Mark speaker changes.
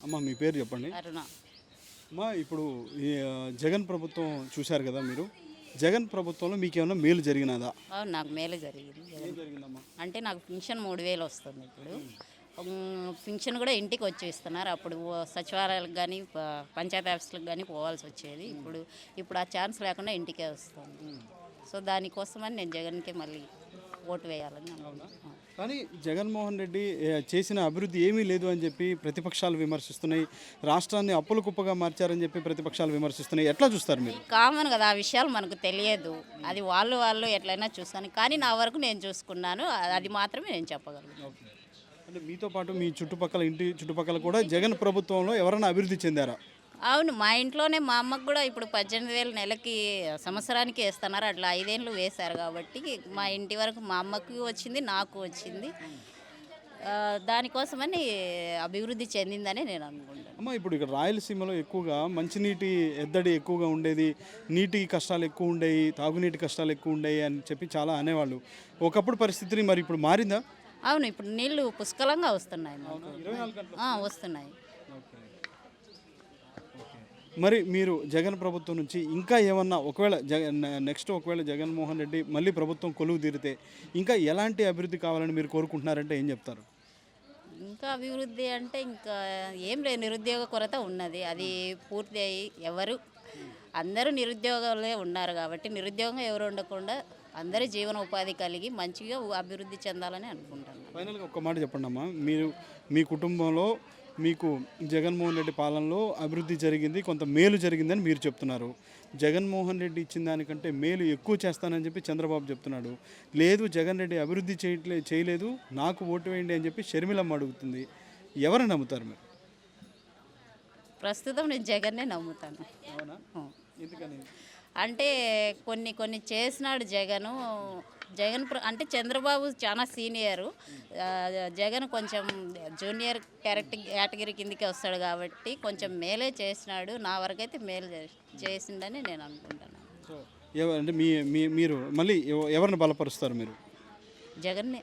Speaker 1: అమ్మ మీ పేరు చెప్పండి.
Speaker 2: అరుణ.
Speaker 1: అమ్మా ఇప్పుడు ఈ జగన్ ప్రభుత్వం చూశారు కదా మీరు? జగన్ ప్రభుత్వంలో మీకు ఏమైనా మేలు జరిగినదా?
Speaker 2: అవును నాకు మేలు జరిగింది
Speaker 1: ఏం జరిగిందమ్మా?
Speaker 2: అంటే నాకు పింఛన్ మూడు వేలు వస్తుంది ఇప్పుడు. ఉమ్, పింఛన్ కూడా ఇంటికి వచ్చి ఇస్తున్నారు అప్పుడు ఓ సచివాలయాలకు కానీ పంచాయతీ ఆఫీసులకు కానీ పోవాల్సి వచ్చేది. ఇప్పుడు ఇప్పుడు ఆ ఛాన్స్ లేకుండా ఇంటికే వస్తుంది. సో దానికోసమని నేను జగన్కి మళ్ళీ ఓటు వేయాలని
Speaker 1: కానీ జగన్మోహన్ రెడ్డి చేసిన అభివృద్ధి ఏమీ లేదు అని చెప్పి ప్రతిపక్షాలు విమర్శిస్తున్నాయి. రాష్ట్రాన్ని అప్పుల కుప్పగా మార్చారని చెప్పి ప్రతిపక్షాలు విమర్శిస్తున్నాయి. ఎట్లా చూస్తారు మీరు?
Speaker 2: కామన్ కదా ఆ విషయాలు మనకు తెలియదు. అది వాళ్ళు వాళ్ళు ఎట్లయినా చూస్తాను. కానీ నా వరకు నేను చూసుకున్నాను. అది మాత్రమే నేను చెప్పగలను.
Speaker 1: అంటే మీతో పాటు మీ చుట్టుపక్కల ఇంటి చుట్టుపక్కల కూడా జగన్ ప్రభుత్వంలో ఎవరైనా అభివృద్ధి చెందారా?
Speaker 2: అవును మా ఇంట్లోనే మా అమ్మకు కూడా ఇప్పుడు పద్దెనిమిది వేలు నెలకి సంవత్సరానికి వేస్తున్నారు. అట్లా ఐదేళ్ళు వేశారు కాబట్టి మా ఇంటి వరకు మా అమ్మకి వచ్చింది నాకు వచ్చింది. దానికోసమని అభివృద్ధి చెందిందని నేను అనుకుంటాను
Speaker 1: అమ్మ ఇప్పుడు ఇక్కడ రాయలసీమలో ఎక్కువగా మంచినీటి ఎద్దడి ఎక్కువగా ఉండేది నీటి కష్టాలు ఎక్కువ ఉండేవి తాగునీటి కష్టాలు ఎక్కువ ఉండేవి అని చెప్పి చాలా అనేవాళ్ళు. ఒకప్పుడు పరిస్థితిని మరి ఇప్పుడు మారిందా?
Speaker 2: అవును ఇప్పుడు నీళ్ళు పుష్కలంగా వస్తున్నాయి వస్తున్నాయి.
Speaker 1: మరి మీరు జగన్ ప్రభుత్వం నుంచి ఇంకా ఏమన్నా ఒకవేళ జగన్ నెక్స్ట్ ఒకవేళ జగన్మోహన్ రెడ్డి మళ్ళీ ప్రభుత్వం కొలువు తీరితే ఇంకా ఎలాంటి అభివృద్ధి కావాలని మీరు కోరుకుంటున్నారంటే ఏం చెప్తారు?
Speaker 2: ఇంకా అభివృద్ధి అంటే ఇంకా ఏం లేదు. నిరుద్యోగ కొరత ఉన్నది. అది పూర్తి అయ్యి ఎవరు అందరూ నిరుద్యోగాలే ఉన్నారు కాబట్టి నిరుద్యోగం ఎవరు ఉండకుండా అందరి జీవన ఉపాధి కలిగి మంచిగా అభివృద్ధి చెందాలని అనుకుంటున్నాను.
Speaker 1: ఫైనల్గా ఒక మాట చెప్పండి అమ్మా మీరు మీ కుటుంబంలో మీకు జగన్మోహన్ రెడ్డి పాలనలో అభివృద్ధి జరిగింది కొంత మేలు జరిగిందని మీరు చెప్తున్నారు. జగన్మోహన్ రెడ్డి ఇచ్చిన దానికంటే మేలు ఎక్కువ చేస్తానని చెప్పి చంద్రబాబు చెప్తున్నాడు లేదు జగన్ రెడ్డి అభివృద్ధి చేయట్లే చేయలేదు నాకు ఓటు వేయండి అని చెప్పి షర్మిలమ్మ అడుగుతుంది. ఎవరిని నమ్ముతారు మీరు?
Speaker 2: ప్రస్తుతం నేను జగన్నే నమ్ముతాను.
Speaker 1: ఎందుకని?
Speaker 2: అంటే కొన్ని కొన్ని చేసినాడు జగను జగన్ ప్ర- అంటే చంద్రబాబు చాలా సీనియరు. జగన్ కొంచెం జూనియర్ క్యారెక్టర్ కేటగిరీ కిందకి వస్తాడు కాబట్టి కొంచెం మేలే చేసినాడు. నా వరకైతే మేలు చే- చేసిండని నేను
Speaker 1: ఎవ- అంటే మీ మీ మీరు మళ్ళీ ఎవ- ఎవరిని బలపరుస్తారు మీరు?
Speaker 2: జగన్నే.